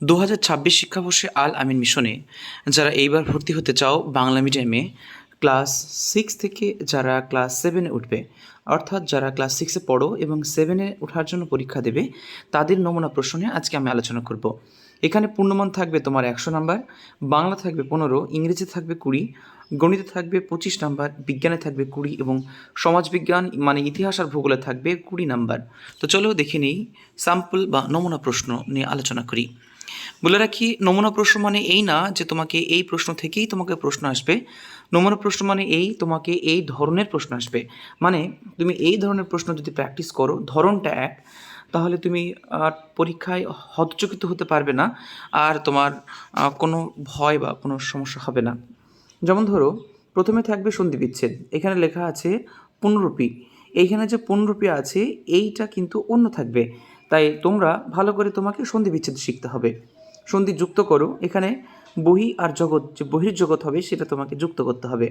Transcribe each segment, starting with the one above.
দু হাজার ছাব্বিশ শিক্ষাবর্ষে আল আমিন মিশনে যারা এইবার ভর্তি হতে চাও বাংলা মিডিয়ামে, ক্লাস সিক্স থেকে যারা ক্লাস সেভেনে উঠবে, অর্থাৎ যারা ক্লাস সিক্সে পড়ো এবং সেভেনে ওঠার জন্য পরীক্ষা দেবে, তাদের নমুনা প্রশ্ন আজকে আমি আলোচনা করব। এখানে পূর্ণমান থাকবে তোমার একশো নাম্বার, বাংলা থাকবে পনেরো, ইংরেজি থাকবে কুড়ি, গণিতে থাকবে পঁচিশ নাম্বার, বিজ্ঞানে থাকবে কুড়ি এবং সমাজবিজ্ঞান মানে ইতিহাস আর ভূগোলে থাকবে কুড়ি নাম্বার। তো চলো দেখে নিই, স্যাম্পল বা নমুনা প্রশ্ন নিয়ে আলোচনা করি। বলে রাখি, নমুনা প্রশ্ন মানে এই না যে তোমাকে এই প্রশ্ন থেকেই তোমাকে প্রশ্ন আসবে। নমুনা প্রশ্ন মানে এই, তোমাকে এই ধরনের প্রশ্ন আসবে। মানে তুমি এই ধরনের প্রশ্ন যদি প্র্যাকটিস করো, ধরনটা এক, তাহলে তুমি পরীক্ষায় হতচকিত হতে পারবে না আর তোমার কোনো ভয় বা কোনো সমস্যা হবে না। যেমন ধরো, প্রথমে থাকবে সন্ধি বিচ্ছেদ। এখানে লেখা আছে পুনরূপী এইখানে যে পুনরূপী আছে, এইটা কিন্তু অন্য থাকবে। তাই তোমরা ভালো করে তোমাকে সন্ধি বিচ্ছেদ শিখতে হবে। সন্ধি যুক্ত করো, এখানে বহি আর জগৎ, যে বহির্জগৎ হবে সেটা তোমাকে যুক্ত করতে হবে।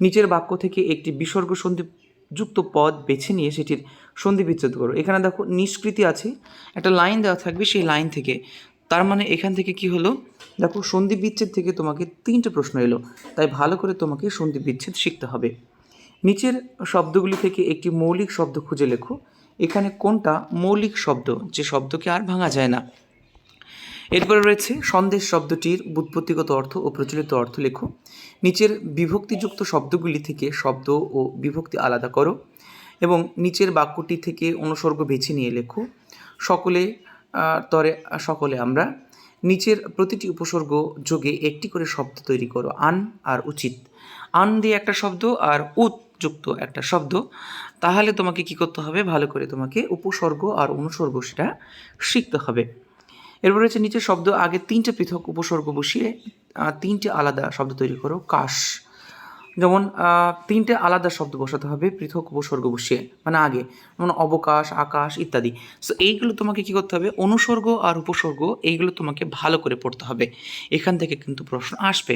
নিচের বাক্য থেকে একটি বিসর্গ সন্ধি যুক্ত পদ বেছে নিয়ে সেটির সন্ধি বিচ্ছেদ করো। এখানে দেখো, নিষ্কৃতি আছে, একটা লাইন দেওয়া থাকবে সেই লাইন থেকে। তার মানে এখান থেকে কি হলো? দেখো, সন্ধি বিচ্ছেদ থেকে তোমাকে তিনটে প্রশ্ন এলো, তাই ভালো করে তোমাকে সন্ধি বিচ্ছেদ শিখতে হবে। নিচের শব্দগুলি থেকে একটি মৌলিক শব্দ খুঁজে লেখো এখানে কোনটা মৌলিক শব্দ? যে শব্দকে আর ভাঙা যায় না। এরপরে রয়েছে, সন্দেশ শব্দটির বুৎপত্তিগত অর্থ ও প্রচলিত অর্থ লেখো। নিচের বিভক্তিযুক্ত শব্দগুলি থেকে শব্দ ও বিভক্তি আলাদা করো এবং নিচের বাক্যটি থেকে অনুসর্গ বেছে নিয়ে লেখো। সকলে তরে, সকলে আমরা নিচের প্রতিটি উপসর্গ যোগে একটি করে শব্দ তৈরি করো। আন আর উচিত। আন দিয়ে একটা শব্দ আর উত যুক্ত একটা শব্দ, তাহলে তোমাকে কি করতে হবে? ভালো করে তোমাকে উপসর্গ আর অনুসর্গ সেটা শিখতে হবে। এরপর হচ্ছে নিচের শব্দ, আগে তিনটে পৃথক উপসর্গ বসিয়ে তিনটে আলাদা শব্দ তৈরি করো, কাশ। যেমন তিনটে আলাদা শব্দ বসাতে হবে, পৃথক উপসর্গ বসিয়ে মানে আগে। যেমন অবকাশ, আকাশ ইত্যাদি। সো এইগুলো তোমাকে কি করতে হবে? অনুসর্গ আর উপসর্গ, এইগুলো তোমাকে ভালো করে পড়তে হবে। এখান থেকে কিন্তু প্রশ্ন আসবে।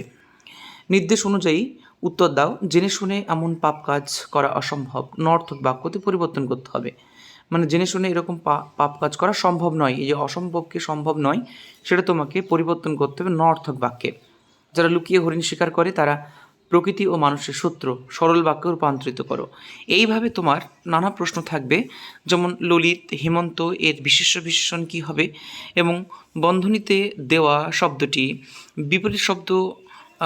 নির্দেশ অনুযায়ী উত্তর দাও। জেনে শুনে এমন পাপ কাজ করা অসম্ভব। নর্থক বাক্যতে পরিবর্তন করতে হবে। মানে জেনে শুনে এরকম পাপ কাজ করা সম্ভব নয়। এই যে অসম্ভবকে সম্ভব নয়, সেটা তোমাকে পরিবর্তন করতে হবে নর্থক বাক্যে। যারা লুকিয়ে হরিণ শিকার করে, তারা প্রকৃতি ও মানুষের শত্রু সরল বাক্যে রূপান্তরিত করো। এইভাবে তোমার নানা প্রশ্ন থাকবে। যেমন ললিত, হেমন্ত, এর বিশেষ্য বিশেষণ কী হবে? এবং বন্ধনীতে দেওয়া শব্দটি বিপরীত শব্দ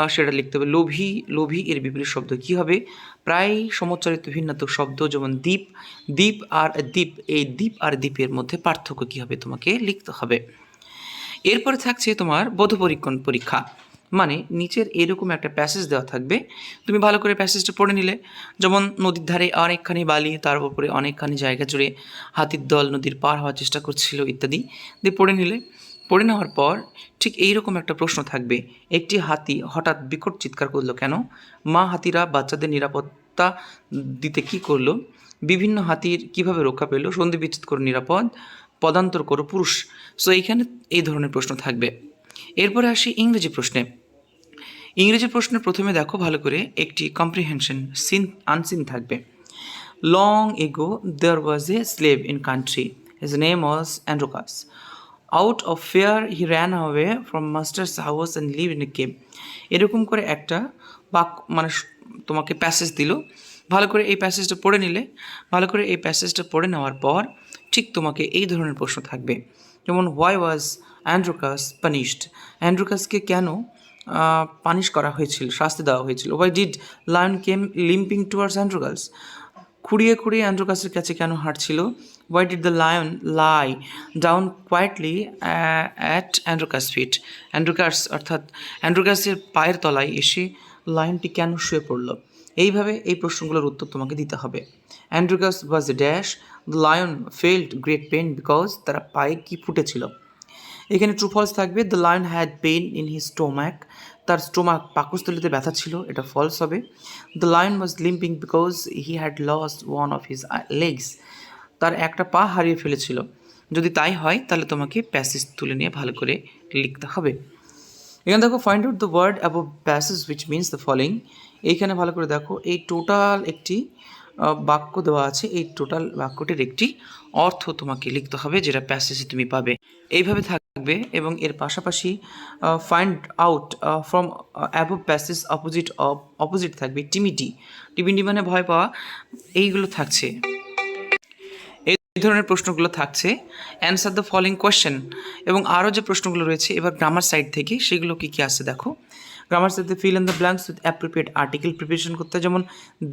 সেটা লিখতে হবে। লোভী লোভী এর বিপরীত শব্দ কী হবে? প্রায় সমচ্চারিত ভিন্নাত্মক শব্দ যেমন দ্বীপ দ্বীপ আর দ্বীপ, এই দ্বীপ আর দ্বীপের মধ্যে পার্থক্য কী হবে? তোমাকে লিখতে হবে। এরপরে থাকছে তোমার বোধপরীক্ষণ পরীক্ষা। মানে নিচের এরকম একটা প্যাসেজ দেওয়া থাকবে। তুমি ভালো করে প্যাসেজটা পড়ে নিলে। যেমন নদীর ধারে অনেকখানি বালি, তার উপরে অনেকখানি জায়গা জুড়ে হাতির দল নদীর পার হওয়ার চেষ্টা করছিল ইত্যাদি। দিয়ে পড়ে নিলে। পড়ে নেওয়ার পর ঠিক এইরকম একটা প্রশ্ন থাকবে। একটি হাতি হঠাৎ বিকট চিৎকার করল কেন? মা হাতিরা বাচ্চাদের নিরাপত্তা দিতে কি করল? বিভিন্ন হাতির কীভাবে রক্ষা পেল? সন্ধি বিচ্ছেদ করে নিরাপদ, পদান্তর করো পুরুষ। সো এইখানে এই ধরনের প্রশ্ন থাকবে। এরপরে আসি ইংরেজি প্রশ্নে। ইংরেজি প্রশ্নে প্রথমে দেখো ভালো করে একটি কম্প্রিহেনশন সিন আনসিন থাকবে। Long ago there was a slave in country his name was Androcles out of fear he ran away from master's house and live in a cave এরকম করে একটা বাক মানে তোমাকে প্যাসেজ দিল। ভালো করে এই প্যাসেজটা পড়ে নিলে, ভালো করে এই প্যাসেজটা পড়ে নেওয়ার পর ঠিক তোমাকে এই ধরনের প্রশ্ন থাকবে। যেমন হোয়াই ওয়াজ অ্যান্ড্রোকাস পানিশড অ্যান্ড্রোকাসকে কেন পানিশ করা হয়েছিল, শাস্তি দেওয়া হয়েছিল? Why did lion came limping towards Androcles খুঁড়িয়ে খুঁড়িয়ে অ্যান্ড্রোকাসের কাছে কেন হাঁটছিল? Why did the lion lie down quietly at Androcles feet Androcles অর্থাৎ অ্যান্ড্রোকাসের পায়ের তলায় এসে লায়নটি কেন শুয়ে পড়ল? এইভাবে এই প্রশ্নগুলোর উত্তর তোমাকে দিতে হবে। Androcles was a dash the lion felt great pain because তারা পায়ে কি ফুটেছিল। এখানে ট্রু ফলস থাকবে। The lion had pain in his stomach তার স্টোমাক পাকস্থলিতে ব্যথা ছিল, এটা ফলস হবে। The lion was limping because he had lost one of his legs তার একটা পা হারিয়ে ফেলেছিল। যদি তাই হয়, তাহলে তোমাকে প্যাসেজ তুলে নিয়ে ভালো করে লিখতে হবে। এখানে দেখো find out the word above passage which means the following এইখানে ভালো করে দেখো, এই টোটাল একটি বাক্য দেওয়া আছে। এই টোটাল বাক্যটির একটি অর্থ তোমাকে লিখতে হবে, যেটা প্যাসেজে তুমি পাবে। এইভাবে থাকবে এবং এর পাশাপাশি find out from above passage opposite opposite থাকবে টিমিটি টিমিটি মানে ভয় পাওয়া, এইগুলো থাকছে। এই ধরনের প্রশ্নগুলো থাকছে। অ্যান্সার দ্য ফলোইং কোয়েশ্চেন এবং আরও যে প্রশ্নগুলো রয়েছে, এবার গ্রামার সাইড থেকে সেগুলো কী কী আসছে দেখো। গ্রামার সাইডে fill in the blanks with appropriate article preparation করতে যেমন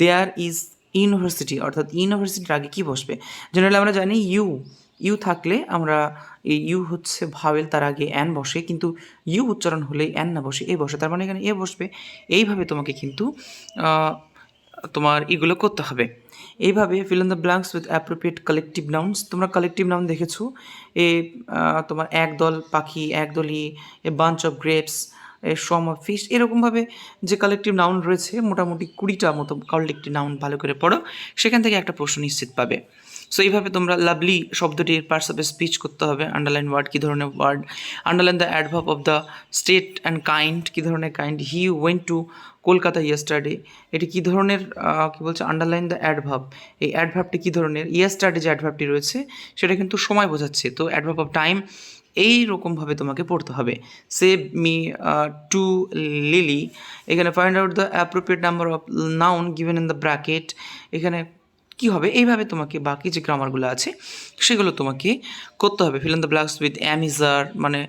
দেয়ার ইজ ইউনিভার্সিটি অর্থাৎ ইউনিভার্সিটির আগে কী বসবে? জেনারেলি আমরা জানি ইউ ইউ থাকলে আমরা এই ইউ হচ্ছে ভাওয়েল, তার আগে অ্যান বসে, কিন্তু ইউ উচ্চারণ হলে অ্যান না বসে, এ বসে, তার মানে এখানে এ বসবে। এইভাবে তোমাকে কিন্তু তোমার এগুলো করতে হবে। এইভাবে fill in the blanks with appropriate collective nouns তোমরা কালেকটিভ নাউন দেখেছ? এ তোমার একদল পাখি, একদলই, a bunch of grapes a sum of fish এরকমভাবে যে কালেকটিভ নাউন রয়েছে, মোটামুটি কুড়িটা মতো কালেকটিভ নাউন ভালো করে পড়ো, সেখান থেকে একটা প্রশ্ন নিশ্চিত পাবে। সো এইভাবে তোমরা লাভলি শব্দটির পার্টস অফ স্পিচ করতে হবে আন্ডারলাইন ওয়ার্ড কী ধরনের word underline the adverb of the state and kind কী ধরনের kind he went to Kolkata yesterday এটি কী ধরনের কি বলছে আন্ডারলাইন দ্য অ্যাডভাব এই অ্যাডভাবটি কী ধরনের? ইয়েস্টারডে যে অ্যাডভাবটি রয়েছে, সেটা কিন্তু সময় বোঝাচ্ছে। তো অ্যাডভাব অফ টাইম এই রকমভাবে তোমাকে পড়তে হবে। সেভ মি টু লিলি এখানে find out the appropriate number of noun given in the bracket এখানে কী হবে? এইভাবে তোমাকে বাকি যে গ্রামারগুলো আছে, সেগুলো তোমাকে করতে হবে। Fill in the blanks with am is are মানে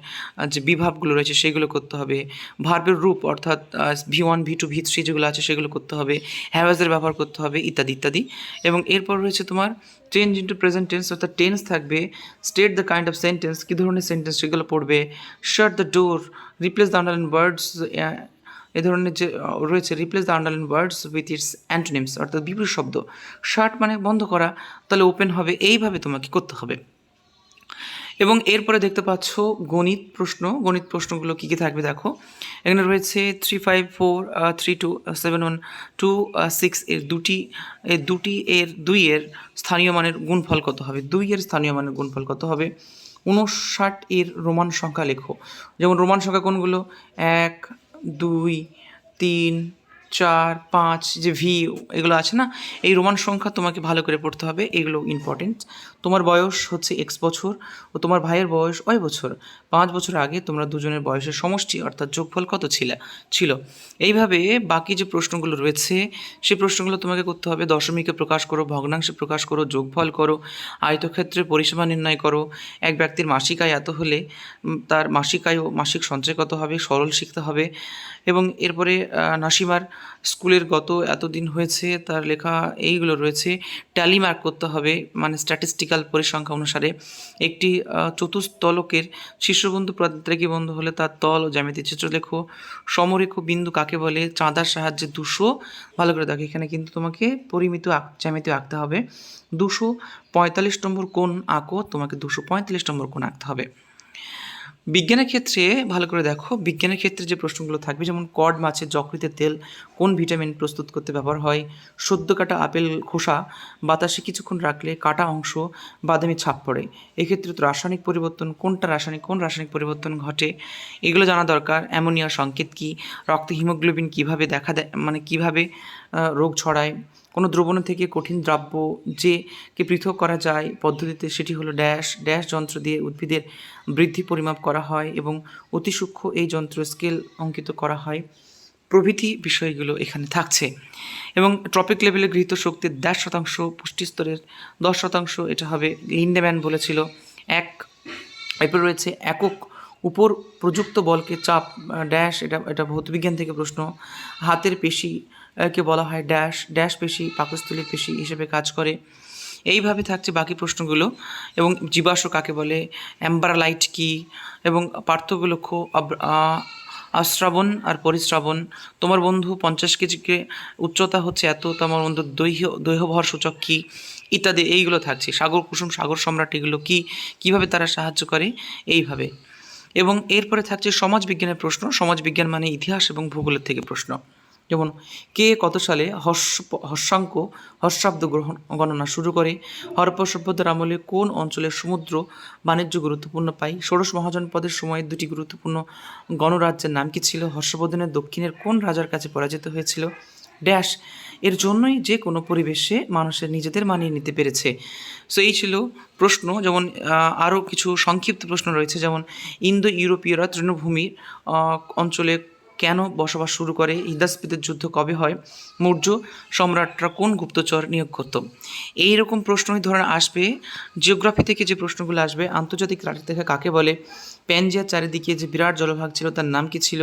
যে বিভাবগুলো রয়েছে, সেগুলো করতে হবে। ভার্বের রূপ, অর্থাৎ V one V two V three যেগুলো আছে, সেগুলো করতে হবে। হ্যাভাজের ব্যবহার করতে হবে, ইত্যাদি ইত্যাদি। এবং এরপর রয়েছে তোমার চেঞ্জ ইন্টু প্রেজেন্ট টেন্স অর্থাৎ টেন্স থাকবে state the kind of sentence কী ধরনের সেন্টেন্স সেগুলো পড়বে shut the door replace the underline words এ ধরনের যে রয়েছে replace the underline words with its antonyms অর্থাৎ বিপরীত শব্দ। শার্ট মানে বন্ধ করা, তাহলে ওপেন হবে, এইভাবে তোমাকে করতে হবে। এবং এরপরে দেখতে পাচ্ছ গণিত প্রশ্ন। গণিত প্রশ্নগুলো কী কী থাকবে দেখো। এখানে রয়েছে three five four three two seven one two six এর দুটি এর দুটি এর দুই এর স্থানীয় মানের গুণফল কত হবে? দুই এর স্থানীয় মানের গুণফল কত হবে? উনষাট এর রোমান সংখ্যা লেখো। যেমন রোমান সংখ্যা কোনগুলো? এক দুই, তিন, চার, পাঁচ, যে ভি এগুলো আছে না, এই রোমান সংখ্যা তোমাকে ভালো করে পড়তে হবে, এগুলো ইম্পর্টেন্ট তোমার বয়স হচ্ছে এক্স বছর ও তোমার ভাইয়ের বয়স ওই বছর। পাঁচ বছর আগে তোমরা দুজনের বয়সের সমষ্টি, অর্থাৎ যোগফল কত ছিল? ছিল। এইভাবে বাকি যে প্রশ্নগুলো রয়েছে সেই প্রশ্নগুলো তোমাকে করতে হবে। দশমিকে প্রকাশ করো, ভগ্নাংশে প্রকাশ করো, যোগফল করো, আয়তক্ষেত্রে পরিসীমা নির্ণয় করো। এক ব্যক্তির মাসিক আয় এত হলে তার মাসিক আয় ও মাসিক সঞ্চয় কত হবে? সরল শিখতে হবে। এবং এরপরে নাসিমার স্কুলের গত এতদিন হয়েছে, তার লেখা এইগুলো রয়েছে। ট্যালি মার্ক করতে হবে মানে স্ট্যাটিস্টিক্যাল পরিসংখ্যা অনুসারে একটি চতুস্তলকের শীর্ষবন্ধু প্রাদ্রেকী বন্ধু হলে তার তল ও জ্যামিতি চিত্রলেখ সমরেখ বিন্দু কাকে বলে? চাঁদার সাহায্যে দুশো। ভালো করে দেখো, এখানে কিন্তু তোমাকে পরিমিত জ্যামিতি আঁকতে হবে। দুশো পঁয়তাল্লিশ নম্বর কোন আঁকো, তোমাকে দুশো পঁয়তাল্লিশ নম্বর কোন আঁকতে হবে। বিজ্ঞানের ক্ষেত্রে, ভালো করে দেখো, বিজ্ঞানের ক্ষেত্রে যে প্রশ্নগুলো থাকবে, যেমন কড, মাছের যকৃতের তেল, কোন ভিটামিন প্রস্তুত করতে ব্যবহার হয়, সদ্য কাটা আপেল খোসা, বাতাসে কিছুক্ষণ রাখলে কাটা অংশ বাদামি ছাপ পড়ে। এক্ষেত্রে তো রাসায়নিক পরিবর্তন, কোনটা রাসায়নিক, কোন রাসায়নিক পরিবর্তন ঘটে, এগুলো জানা দরকার। অ্যামোনিয়া সংকেত কী, রক্তে হিমোগ্লোবিন কীভাবে দেখা দেয় মানে কীভাবে রোগ ছড়ায় কোনো দ্রবণ থেকে কঠিন দ্রব্য যে কে পৃথক করা যায় পদ্ধতিতে সেটি হলো ড্যাশ। ড্যাশ যন্ত্র দিয়ে উদ্ভিদের বৃদ্ধি পরিমাপ করা হয় এবং অতি সূক্ষ্ম এই যন্ত্র স্কেল অঙ্কিত করা হয়। প্রভৃতি বিষয়গুলো এখানে থাকছে। এবং ট্রপিক লেভেলে গৃহীত শক্তির দেড় শতাংশ পুষ্টি স্তরের দশ শতাংশ, এটা হবে লিন্ডেম্যান বলেছিল। এক এরপর রয়েছে, একক উপর প্রযুক্ত বলকে চাপ ড্যাশ, এটা এটা ভৌতবিজ্ঞান থেকে প্রশ্ন। হাতের পেশি কে বলা হয় ড্যাশ ড্যাশ পেশি পাকস্থলীর পেশি হিসেবে কাজ করে। এইভাবে থাকছে বাকি প্রশ্নগুলো। এবং জীবাশ্ম কাকে বলে? অ্যাম্বারালাইট কি? এবং পার্থক্য আশ্রাবণ আর পরিশ্রাবণ। তোমার বন্ধু পঞ্চাশ কেজিকে উচ্চতা হচ্ছে এত, তোমার বন্ধু দৈহ দৈহভর সূচক কী? ইত্যাদি, এইগুলো থাকছে। সাগর কুসুম, সাগর সম্রাট, এগুলো কী? কীভাবে তারা সাহায্য করে? এইভাবে। এবং এরপরে থাকছে সমাজবিজ্ঞানের প্রশ্ন। সমাজবিজ্ঞান মানে ইতিহাস এবং ভূগোলের থেকে প্রশ্ন। যেমন কে কত সালে হর্ষ হর্ষাঙ্ক হর্ষাব্দ গ্রহণ গণনা শুরু করে হরপ্পা সভ্যতার আমলে কোন অঞ্চলের সমুদ্র বাণিজ্য গুরুত্বপূর্ণ পায়, ষোড়শ মহাজনপদের সময় দুটি গুরুত্বপূর্ণ গণরাজ্যের নাম কি ছিল, হর্ষবর্ধনের দক্ষিণের কোন রাজার কাছে পরাজিত হয়েছিল? ড্যাশ, এর জন্যই যে কোনো পরিবেশে মানুষের নিজেদের মানিয়ে নিতে পেরেছে। সো এই ছিল প্রশ্ন, যেমন আরও কিছু সংক্ষিপ্ত প্রশ্ন রয়েছে, যেমন ইন্দো ইউরোপীয়রা তৃণভূমির অঞ্চলে কেন বসবাস শুরু করে? ইদাসপিদের যুদ্ধ কবে হয়? মৌর্য সম্রাটরা কোন গুপ্তচর নিয়োগ করত? এই রকম প্রশ্নই ধরনের আসবে। জিওগ্রাফি থেকে যে প্রশ্নগুলো আসবে, আন্তর্জাতিক রাজরেখা কাকে বলে? প্যানজিয়ার চারিদিকে যে বিরাট জলভাগ ছিল, তার নাম কি ছিল?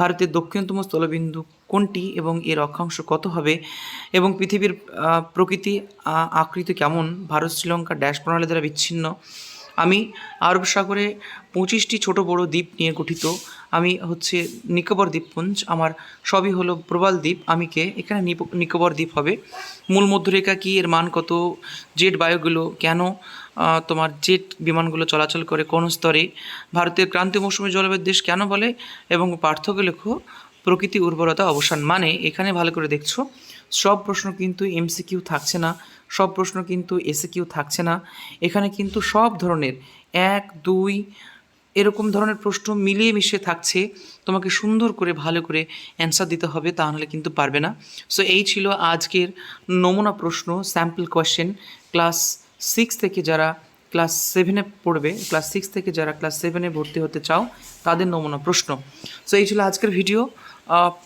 ভারতের দক্ষিণতম স্থলবিন্দু কোনটি এবং এর অক্ষাংশ কত হবে? এবং পৃথিবীর প্রকৃতি আকৃতি কেমন? ভারত, শ্রীলঙ্কা ড্যাশ প্রণালী দ্বারা বিচ্ছিন্ন। আমি আরব সাগরে পঁচিশটি ছোট বড় দ্বীপ নিয়ে গঠিত। আমি হচ্ছে নিকোবর দ্বীপপুঞ্জ, আমার সবই হলো প্রবাল দ্বীপ। আমি কে? এখানে নিকোবর দ্বীপ হবে। মূল মধ্যরেখা কি? এর মান কত? জেট বায়ুগুলো কেন? তোমার জেট বিমানগুলো চলাচল করে কোন স্তরে? ভারতের ক্রান্তীয় মৌসুমী জলবায়ুর দেশ কেন বলে? এবং পার্থক্য লেখো, প্রকৃতি উর্বরতা অবসান মানে এখানে ভালো করে দেখছ। সব প্রশ্ন কিন্তু এমসিকিউ থাকছে না, সব প্রশ্ন কিন্তু এসে কিউ থাকছে না। এখানে কিন্তু সব ধরনের, এক, দুই, এরকম ধরনের প্রশ্ন মিলিয়ে মিশিয়ে থাকছে। তোমাকে সুন্দর করে, ভালো করে অ্যান্সার দিতে হবে, তা নাহলে কিন্তু পারবে না। সো এই ছিল আজকের নমুনা প্রশ্ন স্যাম্পল কোয়েশ্চেন ক্লাস সিক্স থেকে যারা ক্লাস সেভেনে পড়বে ক্লাস সিক্স থেকে যারা ক্লাস সেভেনে ভর্তি হতে চাও, তাদের নমুনা প্রশ্ন। সো এই ছিল আজকের ভিডিও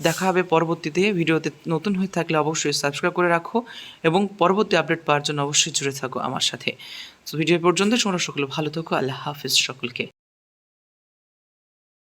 দেখা হবে পরবর্তীতে। ভিডিওতে নতুন হয়ে থাকলে অবশ্যই সাবস্ক্রাইব করে রাখো এবং পরবর্তী আপডেট পাওয়ার জন্য অবশ্যই জুড়ে থাকো আমার সাথে। সো ভিডিও পর্যন্ত তোমরা সকলে ভালো থাকো, আল্লাহ হাফিজ সকলকে।